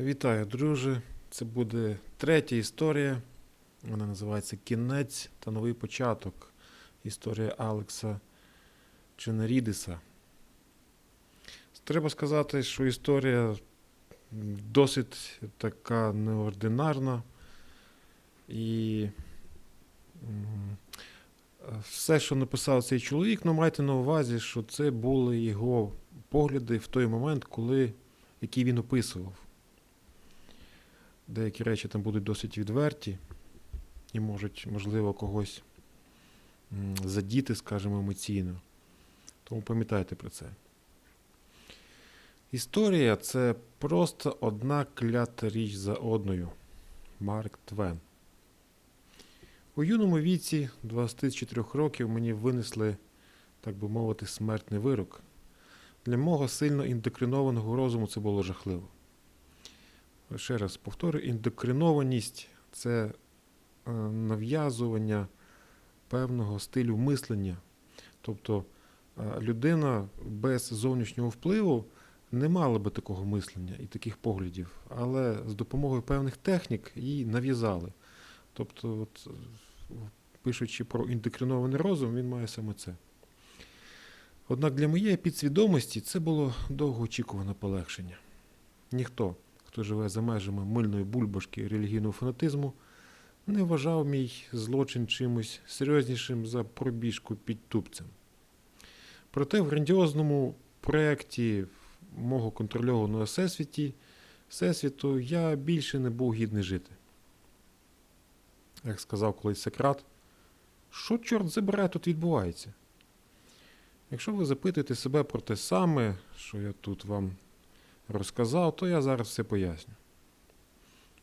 Вітаю, друже. Це буде третя історія. Вона називається Кінець та новий початок. Історія Алекса Ченерідиса. Треба сказати, що історія досить така неординарна. І все, що написав цей чоловік, ну майте на увазі, що це були його погляди в той момент, коли, який він описував. Деякі речі там будуть досить відверті і можуть, можливо, когось задіти, скажімо, емоційно. Тому пам'ятайте про це. Історія це просто одна клята річ за одною. Марк Твен. У юному віці 24 років мені винесли, так би мовити, смертний вирок. Для мого сильно індокринованого розуму це було жахливо. Ще раз повторюю, індокринованість це е, нав'язування певного стилю мислення. Тобто е, людина без зовнішнього впливу не мала би такого мислення і таких поглядів, але з допомогою певних технік їй нав'язали. Тобто, от, пишучи про індокринований розум, він має саме це. Однак для моєї підсвідомості це було довгоочікуване полегшення. Ніхто, хто живе за межами мильної бульбашки релігійного фанатизму, не вважав мій злочин чимось серйознішим за пробіжку під тупцем. Проте в грандіозному проєкті мого контрольованого всесвіті, всесвіту я більше не був гідний жити. Як сказав колись Сократ, що чорт забирає тут відбувається? Якщо ви запитуєте себе про те саме, що я тут вам розказав, то я зараз все поясню.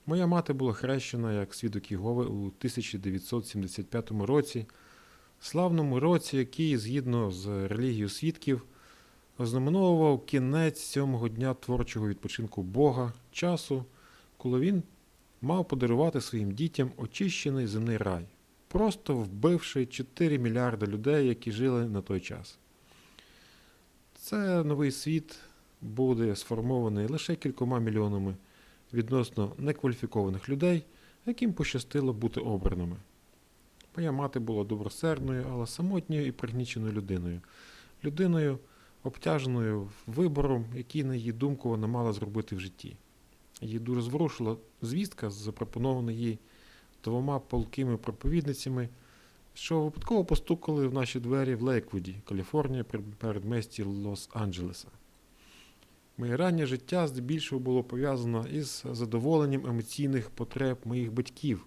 Моя мати була хрещена як свідок Єгови у 1975 році, славному році, який, згідно з релігією свідків, ознаменовував кінець сьомого дня творчого відпочинку Бога, часу, коли він мав подарувати своїм дітям очищений земний рай, просто вбивши 4 мільярди людей, які жили на той час. Це новий світ буде сформований лише кількома мільйонами відносно некваліфікованих людей, яким пощастило бути обраними. Моя мати була добросердною, але самотньою і пригніченою людиною. Людиною, обтяженою вибором, який, на її думку, вона мала зробити в житті. Її дуже зворушила звістка, запропонована їй двома полкими проповідницями, що випадково постукали в наші двері в Лейквуді, Каліфорнія, передместі Лос-Анджелеса. Моє раннє життя здебільшого було пов'язано із задоволенням емоційних потреб моїх батьків,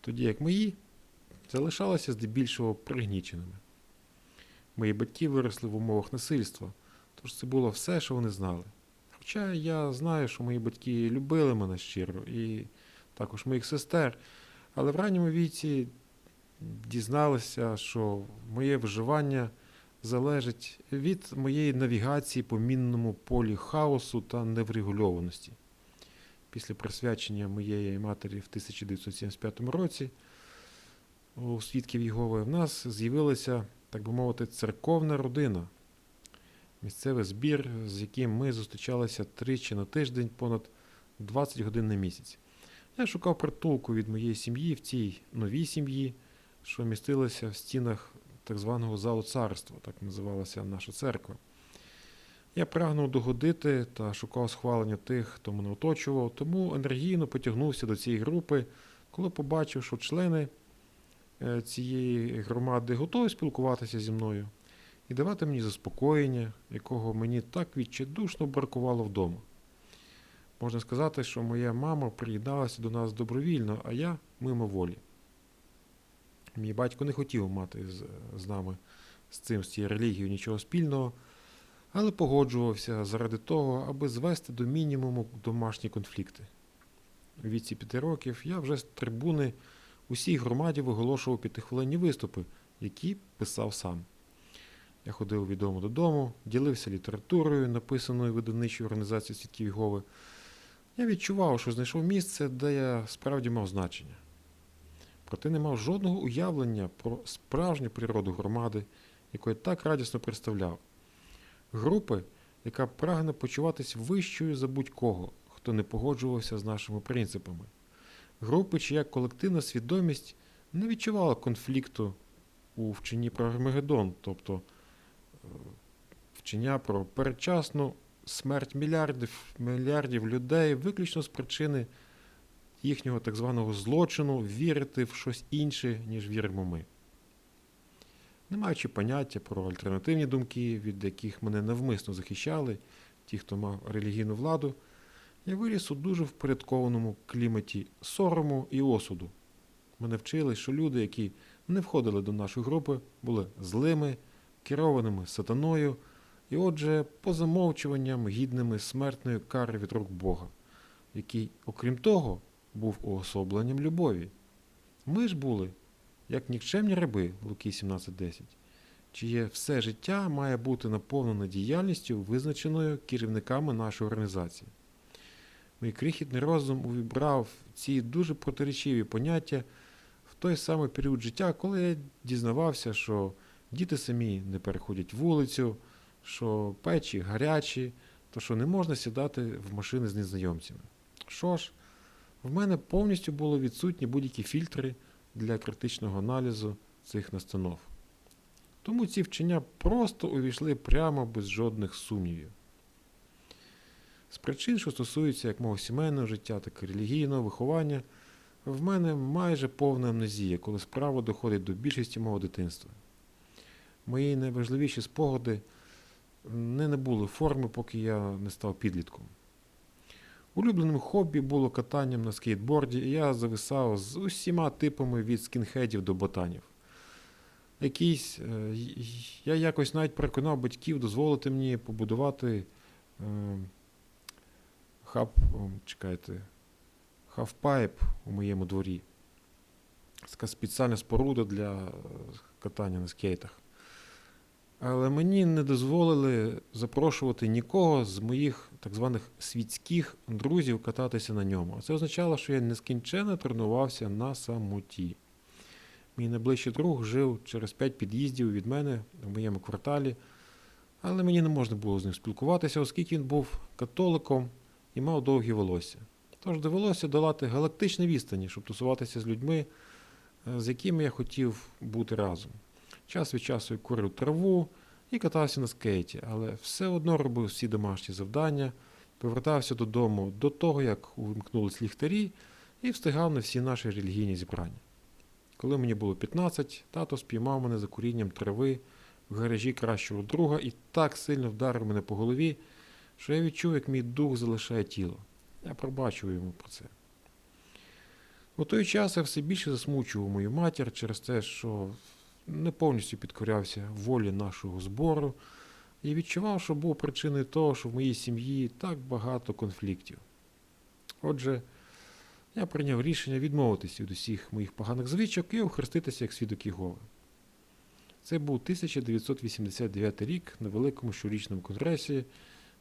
тоді як мої залишалися здебільшого пригніченими. Мої батьки виросли в умовах насильства, тож це було все, що вони знали. Хоча я знаю, що мої батьки любили мене щиро, і також моїх сестер, але в ранньому віці дізналися, що моє виживання залежить від моєї навігації по мінному полі хаосу та неврегульованості. Після присвячення моєї матері в 1975 році у свідків Єгови в нас з'явилася, так би мовити, церковна родина. Місцевий збір, з яким ми зустрічалися тричі на тиждень понад 20 годин на місяць. Я шукав притулку від моєї сім'ї в цій новій сім'ї, що містилася в стінах так званого залу царства, так називалася наша церква. Я прагнув догодити та шукав схвалення тих, хто мене оточував, тому енергійно потягнувся до цієї групи, коли побачив, що члени е, цієї громади готові спілкуватися зі мною і давати мені заспокоєння, якого мені так відчайдушно бракувало вдома. Можна сказати, що моя мама приєдналася до нас добровільно, а я мимоволі. Мій батько не хотів мати з, з нами з цим, з цією релігією нічого спільного, але погоджувався заради того, аби звести до мінімуму домашні конфлікти. У віці п'яти років я вже з трибуни усій громаді виголошував п'ятихвилинні виступи, які писав сам. Я ходив від дому додому, ділився літературою, написаною видавничою організацією свідків Єгови. Я відчував, що знайшов місце, де я справді мав значення. Проте не мав жодного уявлення про справжню природу громади, яку я так радісно представляв. Групи, яка прагне почуватись вищою за будь-кого, хто не погоджувався з нашими принципами. Групи, чия колективна свідомість не відчувала конфлікту у вченні про Армагеддон, тобто е, вчення про передчасну смерть мільярдів, мільярдів людей виключно з причини їхнього так званого злочину вірити в щось інше, ніж віримо ми. Не маючи поняття про альтернативні думки, від яких мене навмисно захищали, ті, хто мав релігійну владу, я виріс у дуже впорядкованому кліматі сорому і осуду. Мене вчили, що люди, які не входили до нашої групи, були злими, керованими сатаною і, отже, по замовчуванням гідними смертної кари від рук Бога, який, окрім того, був уособленням любові. Ми ж були, як нікчемні раби Луки 17.10, чиє все життя має бути наповнене діяльністю, визначеною керівниками нашої організації. Мій крихітний розум увібрав ці дуже протирічиві поняття в той самий період життя, коли я дізнавався, що діти самі не переходять вулицю, що печі гарячі, то що не можна сідати в машини з незнайомцями. Що ж, в мене повністю було відсутні будь-які фільтри для критичного аналізу цих настанов. Тому ці вчення просто увійшли прямо без жодних сумнівів. З причин, що стосуються як мого сімейного життя, так і релігійного виховання, в мене майже повна амнезія, коли справа доходить до більшості мого дитинства. Мої найважливіші спогади не набули форми, поки я не став підлітком. Улюбленим хобі було катанням на скейтборді, і я зависав з усіма типами від скінхедів до ботанів. Якийсь, е, я якось навіть переконав батьків дозволити мені побудувати е, хаб, о, чекайте, хавпайп у моєму дворі. Така спеціальна споруда для е, катання на скейтах. Але мені не дозволили запрошувати нікого з моїх так званих світських друзів кататися на ньому. Це означало, що я нескінченно тренувався на самоті. Мій найближчий друг жив через п'ять під'їздів від мене в моєму кварталі, але мені не можна було з ним спілкуватися, оскільки він був католиком і мав довгі волосся. Тож довелося долати галактичні відстані, щоб тусуватися з людьми, з якими я хотів бути разом. Час від часу я курив траву і катався на скейті, але все одно робив всі домашні завдання, повертався додому до того, як увімкнулись ліхтарі, і встигав на всі наші релігійні зібрання. Коли мені було 15, тато спіймав мене за курінням трави в гаражі кращого друга і так сильно вдарив мене по голові, що я відчув, як мій дух залишає тіло. Я пробачив йому про це. У той час я все більше засмучував мою матір через те, що не повністю підкорявся волі нашого збору і відчував, що був причиною того, що в моїй сім'ї так багато конфліктів. Отже, я прийняв рішення відмовитися від усіх моїх поганих звичок і охреститися як свідок Єгови. Це був 1989 рік на великому щорічному конгресі,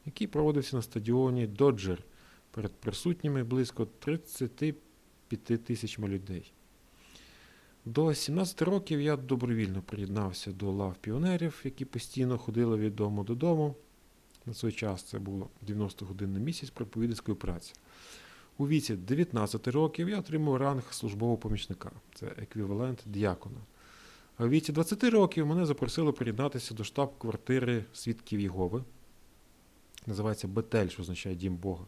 який проводився на стадіоні Доджер перед присутніми близько 35 тисячами людей. До 17 років я добровільно приєднався до лав піонерів, які постійно ходили від дому додому. На той час це було 90 годин на місяць проповідницької праці. У віці 19 років я отримав ранг службового помічника, це еквівалент діакона. А у віці 20 років мене запросили приєднатися до штаб-квартири свідків Єгови. Називається Бетель, що означає Дім Бога,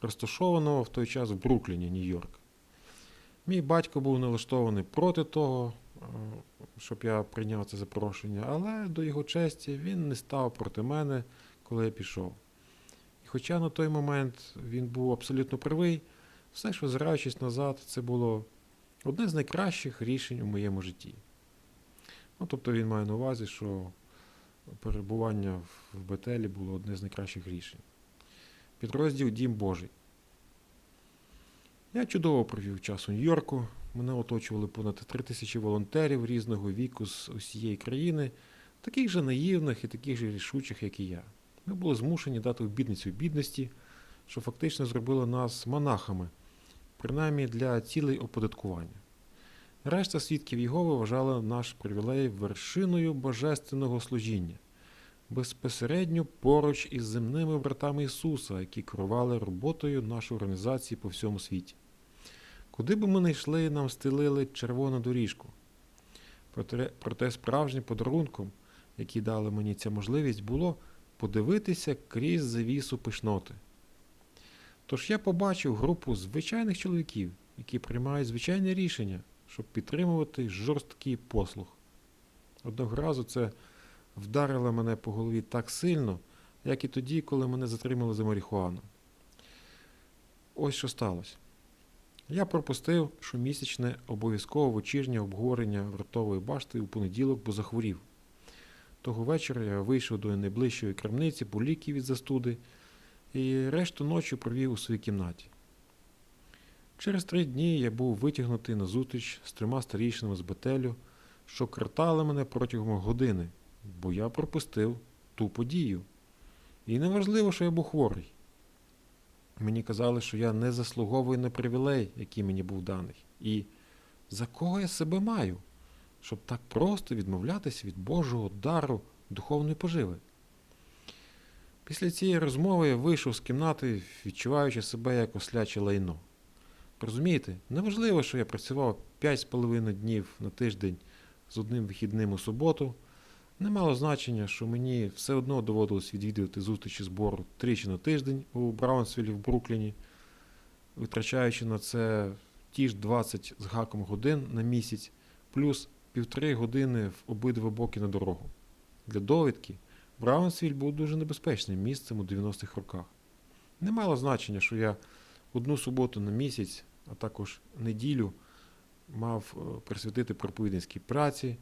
розташованого в той час в Брукліні, Нью-Йорк. Мій батько був налаштований проти того, е, щоб я прийняв це запрошення, але до його честі він не став проти мене, коли я пішов. І хоча на той момент він був абсолютно правий, все, що озираючись назад, це було одне з найкращих рішень у моєму житті. Ну, тобто він має на увазі, що перебування в Бетелі було одне з найкращих рішень. Підрозділ Дім Божий. Я чудово провів час у Нью-Йорку. Мене оточували понад три тисячі волонтерів різного віку з усієї країни, таких же наївних і таких же рішучих, як і я. Ми були змушені дати обідницю бідності, що фактично зробило нас монахами, принаймні для цілей оподаткування. Решта свідків Єгови вважала наш привілей вершиною божественного служіння. безпосередньо поруч із земними братами Ісуса, які керували роботою нашої організації по всьому світі. Куди би ми не йшли, нам стелили червону доріжку. Проте, проте справжнім подарунком, який дали мені ця можливість, було подивитися крізь завісу пишноти. Тож я побачив групу звичайних чоловіків, які приймають звичайні рішення, щоб підтримувати жорсткий послух. Одного разу це вдарило мене по голові так сильно, як і тоді, коли мене затримали за марихуану. Ось що сталося. Я пропустив щомісячне обов'язкове вечірнє обговорення ротової башти у понеділок, бо захворів. Того вечора я вийшов до найближчої крамниці по ліки від застуди і решту ночі провів у своїй кімнаті. Через три дні я був витягнутий на зустріч з трьома старішинами з Бетелю, що картали мене протягом години, бо я пропустив ту подію. І неважливо, що я був хворий. Мені казали, що я не заслуговую на привілей, який мені був даний. І за кого я себе маю, щоб так просто відмовлятися від Божого дару духовної поживи. Після цієї розмови я вийшов з кімнати, відчуваючи себе як осляче лайно. Розумієте, неважливо, що я працював 5,5 днів на тиждень з одним вихідним у суботу. Не мало значення, що мені все одно доводилось відвідувати зустрічі збору тричі на тиждень у Браунсвілі в Брукліні, витрачаючи на це ті ж 20 з гаком годин на місяць, плюс півтори години в обидва боки на дорогу. Для довідки Браунсвіль був дуже небезпечним місцем у 90-х роках. Не мало значення, що я одну суботу на місяць, а також неділю мав е, присвятити проповідницькій праці.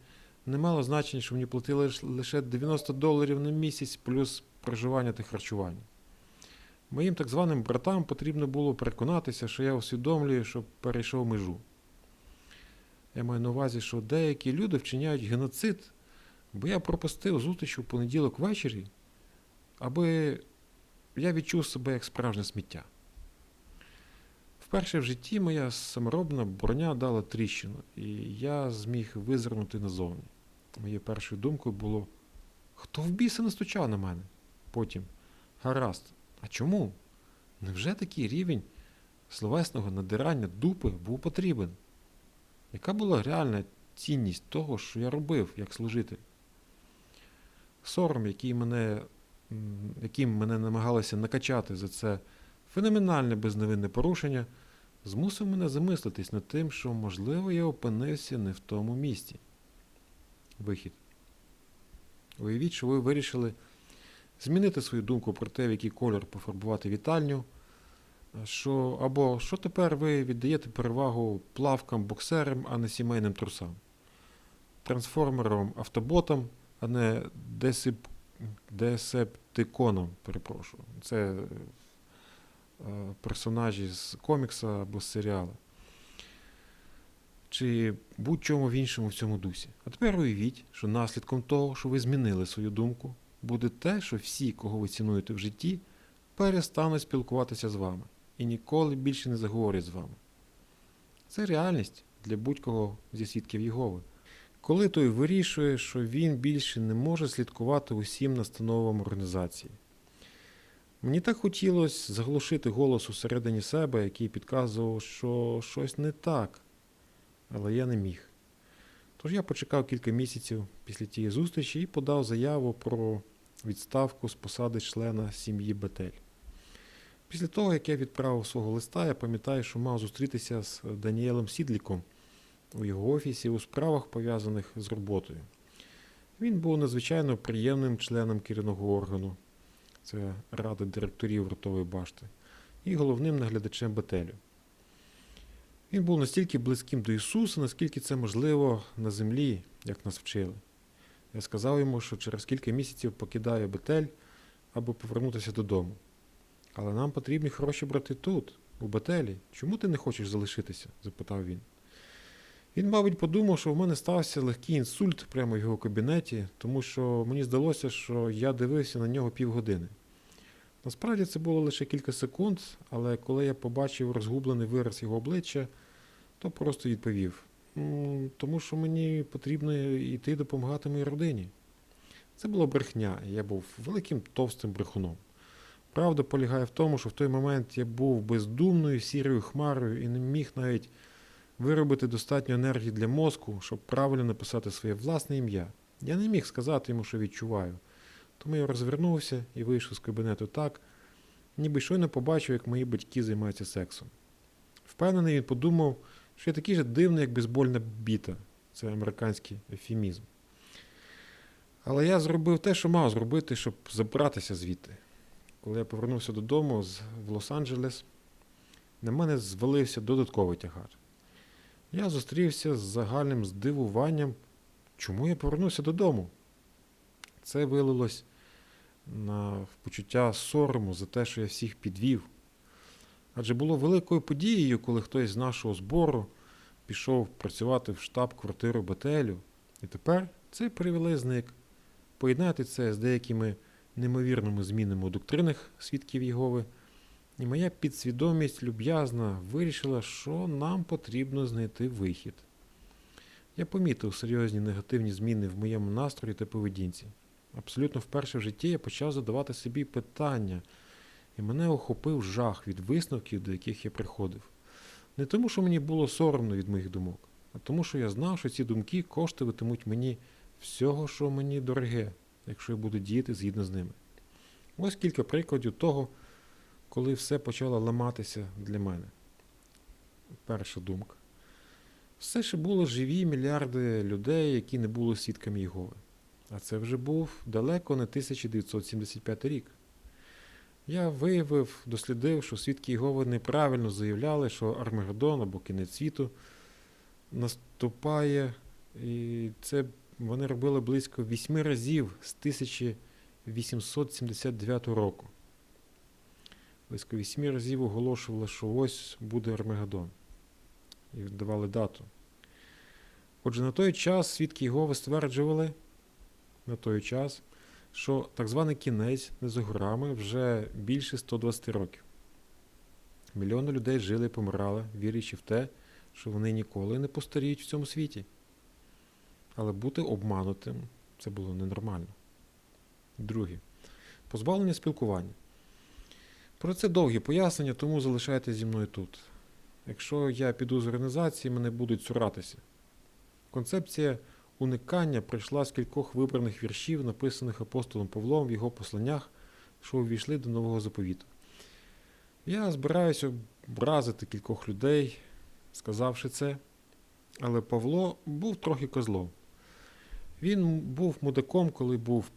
Не мало значення, що мені платили лише 90 доларів на місяць плюс проживання та харчування. Моїм так званим братам потрібно було переконатися, що я усвідомлюю, що перейшов межу. Я маю на увазі, що деякі люди вчиняють геноцид, бо я пропустив зустріч у понеділок ввечері, аби я відчув себе як справжнє сміття. Вперше в житті моя саморобна броня дала тріщину, і я зміг визирнути назовні. Моєю першою думкою було: хто в біса настучав на мене? Потім гаразд, а чому? Невже такий рівень словесного надирання дупи був потрібен? Яка була реальна цінність того, що я робив як служитель? Сором, який мене, яким мене намагалися накачати за це феноменальне безневинне порушення, змусив мене замислитись над тим, що, можливо, я опинився не в тому місці. Вихід. Уявіть, що ви вирішили змінити свою думку про те, в який кольор пофарбувати вітальню, що, або що тепер ви віддаєте перевагу плавкам, боксерам, а не сімейним трусам, трансформерам, автоботам, а не десептиконам, перепрошую. Це персонажі з комікса або з серіалу. Чи будь-чому в іншому в цьому дусі. А тепер уявіть, що наслідком того, що ви змінили свою думку, буде те, що всі, кого ви цінуєте в житті, перестануть спілкуватися з вами і ніколи більше не заговорять з вами. Це реальність для будь-кого зі свідків Єгови. Коли той вирішує, що він більше не може слідкувати усім настановам організації. Мені так хотілося заглушити голос усередині себе, який підказував, що щось не так, але я не міг. Тож я почекав кілька місяців після тієї зустрічі і подав заяву про відставку з посади члена сім'ї Бетель. Після того, як я відправив свого листа, я пам'ятаю, що мав зустрітися з Даніелем Сідліком у його офісі у справах, пов'язаних з роботою. Він був надзвичайно приємним членом керівного органу, це Рада директорів ротової башти, і головним наглядачем Бетелю. Він був настільки близьким до Ісуса, наскільки це можливо на землі, як нас вчили. Я сказав йому, що через кілька місяців покидаю Бетель, аби повернутися додому. Але нам потрібні хороші брати тут, у Бетелі. Чому ти не хочеш залишитися? запитав він. Він, мабуть, подумав, що в мене стався легкий інсульт прямо в його кабінеті, тому що мені здалося, що я дивився на нього півгодини. Насправді це було лише кілька секунд, але коли я побачив розгублений вираз його обличчя, то просто відповів: тому що мені потрібно йти допомагати моїй родині. Це була брехня, я був великим товстим брехуном. Правда полягає в тому, що в той момент я був бездумною сірою хмарою і не міг навіть виробити достатньо енергії для мозку, щоб правильно написати своє власне ім'я. Я не міг сказати йому, що відчуваю. Тому я розвернувся і вийшов з кабінету так, ніби щойно побачив, як мої батьки займаються сексом. Впевнений, він подумав, що я такий же дивний, як бейсбольна біта. Це американський ефемізм. Але я зробив те, що мав зробити, щоб забратися звідти. Коли я повернувся додому в Лос-Анджелес, на мене звалився додатковий тягар. Я зустрівся з загальним здивуванням, чому я повернувся додому. Це вилилось на почуття сорому за те, що я всіх підвів. Адже було великою подією, коли хтось з нашого збору пішов працювати в штаб-квартиру Бетелю. І тепер цей привілей зник. Поєднати це з деякими неймовірними змінами у доктринах свідків Єгови, і моя підсвідомість люб'язна вирішила, що нам потрібно знайти вихід. Я помітив серйозні негативні зміни в моєму настрої та поведінці. Абсолютно вперше в житті я почав задавати собі питання, і мене охопив жах від висновків, до яких я приходив. Не тому, що мені було соромно від моїх думок, а тому, що я знав, що ці думки коштуватимуть мені всього, що мені дороге, якщо я буду діяти згідно з ними. Ось кілька прикладів того, коли все почало ламатися для мене. Перша думка. Все ще було живі мільярди людей, які не були свідками Єгови. А це вже був далеко не 1975 рік. Я виявив, дослідив, що свідки Єгови неправильно заявляли, що Армагеддон або кінець світу наступає, і це вони робили близько 8 разів з 1879 року. Близько 8 разів оголошували, що ось буде Армагеддон. І давали дату. Отже, на той час свідки Єгови стверджували, на той час, що так званий кінець не за горами вже більше 120 років. Мільйони людей жили і помирали, вірячи в те, що вони ніколи не постаріють в цьому світі. Але бути обманутим це було ненормально. Друге. Позбавлення спілкування. Про це довгі пояснення, тому залишайтеся зі мною тут. Якщо я піду з організації, мене будуть цуратися. Концепція уникання прийшла з кількох вибраних віршів, написаних апостолом Павлом в його посланнях, що увійшли до нового заповіту. Я збираюся образити кількох людей, сказавши це, але Павло був трохи козлом. Він був мудаком, коли був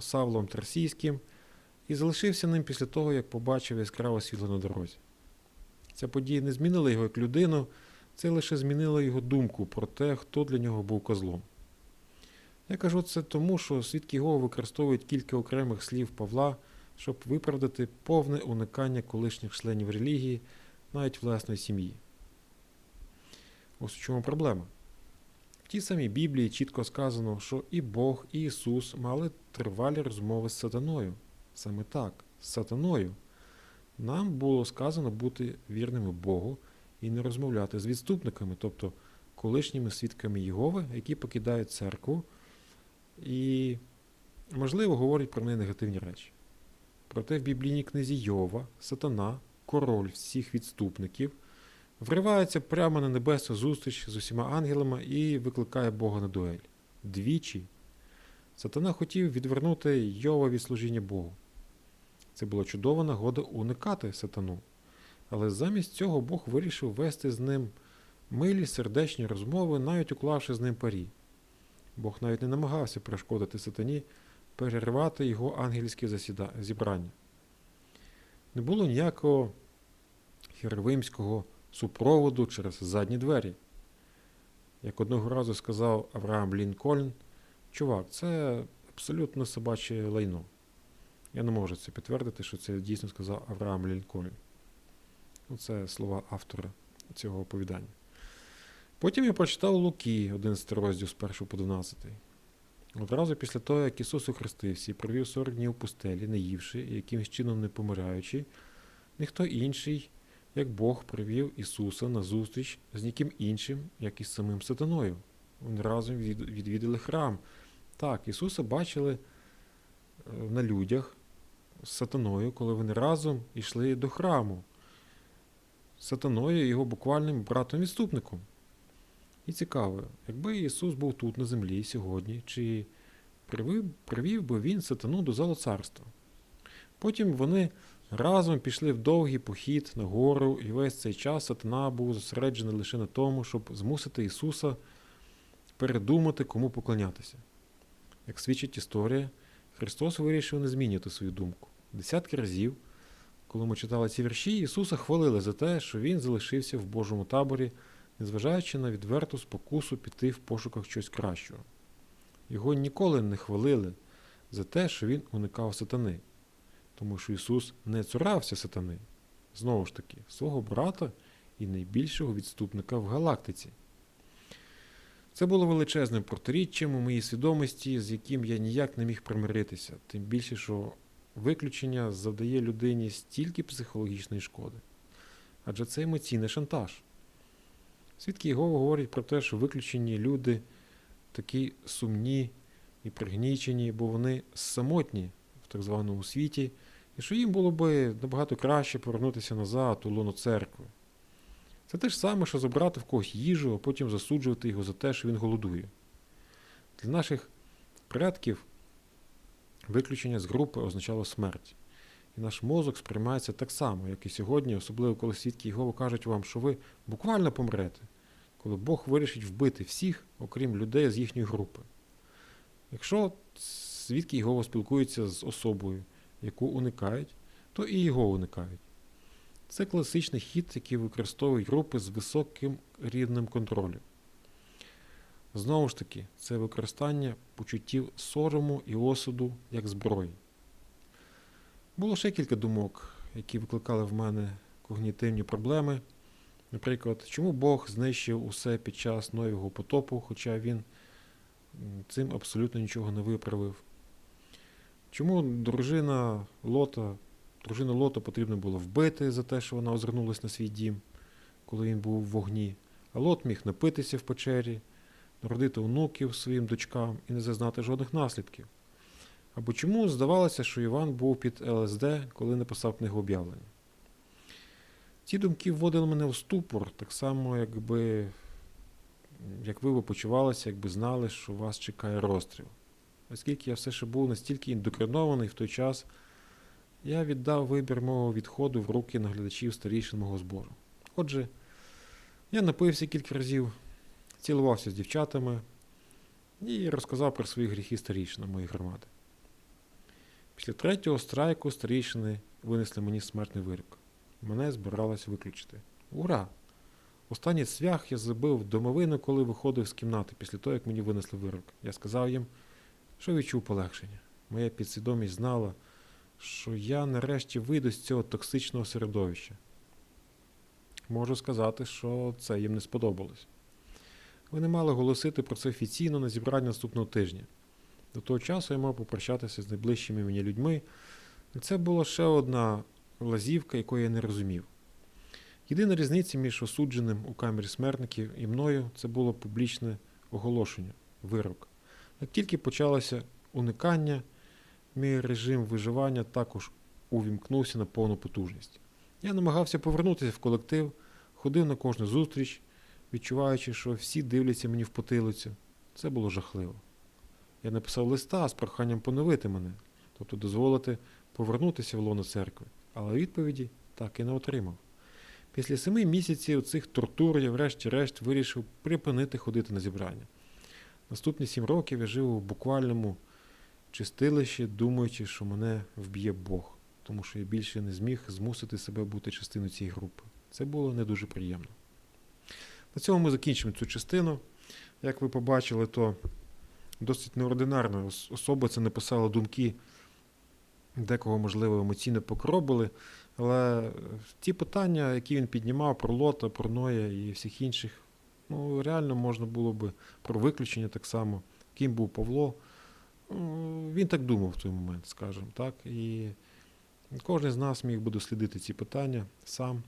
Савлом Тарсійським, і залишився ним після того, як побачив яскраве світло на дорозі. Ця подія не змінила його як людину, це лише змінило його думку про те, хто для нього був козлом. Я кажу це тому, що свідки Його використовують кілька окремих слів Павла, щоб виправдати повне уникання колишніх членів релігії, навіть власної сім'ї. Ось у чому проблема. В тій самій Біблії чітко сказано, що і Бог, і Ісус мали тривалі розмови з сатаною. Саме так, з сатаною. Нам було сказано бути вірними Богу і не розмовляти з відступниками, тобто колишніми свідками Єгови, які покидають церкву і, можливо, говорять про неї негативні речі. Проте в біблійній книзі Йова, сатана, король всіх відступників, вривається прямо на небесну зустріч з усіма ангелами і викликає Бога на дуель. Двічі. Сатана хотів відвернути Йова від служіння Богу. Це була чудова нагода уникати сатану. Але замість цього Бог вирішив вести з ним милі сердечні розмови, навіть уклавши з ним парі. Бог навіть не намагався перешкодити сатані, перервати його ангельське засіда... зібрання. Не було ніякого херовимського супроводу через задні двері. Як одного разу сказав Авраам Лінкольн, чувак, це абсолютно собаче лайно. Я не можу це підтвердити, що це дійсно сказав Авраам Лінкольн. Це слова автора цього оповідання. Потім я прочитав Луки, 11 розділ з 1 по 12. Одразу після того, як Ісус охрестився і провів 40 днів у пустелі, не ївши і якимось чином не помираючи, ніхто інший, як Бог, привів Ісуса на зустріч з ніким іншим, як із самим сатаною. Вони разом відвідали храм. Так, Ісуса бачили е, на людях з сатаною, коли вони разом йшли до храму. Сатаною і його буквальним братом-відступником. І цікаво, якби Ісус був тут на землі сьогодні, чи привів, привів би він сатану до зала царства. Потім вони разом пішли в довгий похід на гору, і весь цей час сатана був зосереджений лише на тому, щоб змусити Ісуса передумати, кому поклонятися. Як свідчить історія, Христос вирішив не змінювати свою думку. Десятки разів, коли ми читали ці вірші, Ісуса хвалили за те, що Він залишився в Божому таборі, незважаючи на відверту спокусу піти в пошуках чогось кращого. Його ніколи не хвалили за те, що він уникав сатани, тому що Ісус не цурався сатани, знову ж таки, свого брата і найбільшого відступника в галактиці. Це було величезним протиріччям у моїй свідомості, з яким я ніяк не міг примиритися, тим більше, що виключення завдає людині стільки психологічної шкоди. Адже це емоційний шантаж. Свідки Єгови говорять про те, що виключені люди такі сумні і пригнічені, бо вони самотні в так званому світі, і що їм було би набагато краще повернутися назад у лоно церкви. Це те ж саме, що забрати в когось їжу, а потім засуджувати його за те, що він голодує. Для наших предків виключення з групи означало смерть. І наш мозок сприймається так само, як і сьогодні, особливо коли свідки Єгови кажуть вам, що ви буквально помрете, коли Бог вирішить вбити всіх, окрім людей з їхньої групи. Якщо свідки Єгови спілкуються з особою, яку уникають, то і його уникають. Це класичний хід, який використовують групи з високим рівнем контролю. Знову ж таки, це використання почуттів сорому і осуду як зброї. Було ще кілька думок, які викликали в мене когнітивні проблеми. Наприклад, чому Бог знищив усе під час Нового потопу, хоча він цим абсолютно нічого не виправив? Чому дружина Лота, дружину Лота потрібно було вбити за те, що вона озирнулась на свій дім, коли він був в вогні, а Лот міг напитися в печері, народити онуків своїм дочкам і не зазнати жодних наслідків? Або чому здавалося, що Іван був під ЛСД, коли написав книгу об'явлення? Ці думки вводили мене в ступор, так само, якби, як ви почувалися, якби знали, що вас чекає розстріл. Оскільки я все ще був настільки індокринований в той час, я віддав вибір мого відходу в руки наглядачів старішин мого збору. Отже, я напився кілька разів, цілувався з дівчатами і розказав про свої гріхи старішинам моєї громади. Після третього страйку старішини винесли мені смертний вирок. Мене збиралось виключити. Ура! Останній цвях я забив домовину, коли виходив з кімнати після того, як мені винесли вирок. Я сказав їм, що відчув полегшення. Моя підсвідомість знала, що я нарешті вийду з цього токсичного середовища. Можу сказати, що це їм не сподобалось. Вони мали голосити про це офіційно на зібранні наступного тижня. До того часу я мав попрощатися з найближчими мені людьми, і це була ще одна лазівка, якої я не розумів. Єдина різниця між осудженим у камері смертників і мною це було публічне оголошення, вирок. Як тільки почалося уникання, мій режим виживання також увімкнувся на повну потужність. Я намагався повернутися в колектив, ходив на кожну зустріч, відчуваючи, що всі дивляться мені в потилицю. Це було жахливо. Я написав листа з проханням поновити мене, тобто дозволити повернутися в лоно церкви, але відповіді так і не отримав. Після семи місяців цих тортур я врешті-решт вирішив припинити ходити на зібрання. Наступні сім років я жив у буквальному чистилищі, думаючи, що мене вб'є Бог, тому що я більше не зміг змусити себе бути частиною цієї групи. Це було не дуже приємно. На цьому ми закінчимо цю частину. Як ви побачили, то досить неординарна особа це написала думки, декого, можливо, емоційно покробили. Але е, ті питання, які він піднімав про Лота, про Ноя і всіх інших, ну реально можна було би про виключення так само, ким був Павло. Він так думав в той момент, скажімо так. І кожен з нас міг би дослідити ці питання сам.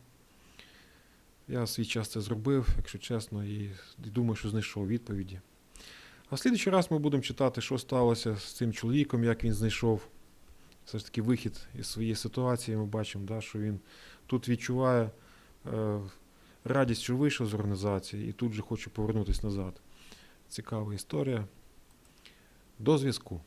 Я свій час це зробив, якщо чесно, і думаю, що знайшов відповіді. А в слідчий раз ми будемо читати, що сталося з цим чоловіком, як він знайшов все ж таки вихід із своєї ситуації. Ми бачимо, да, що він тут відчуває е, радість, що вийшов з організації, і тут же хоче повернутися назад. Цікава історія. До зв'язку.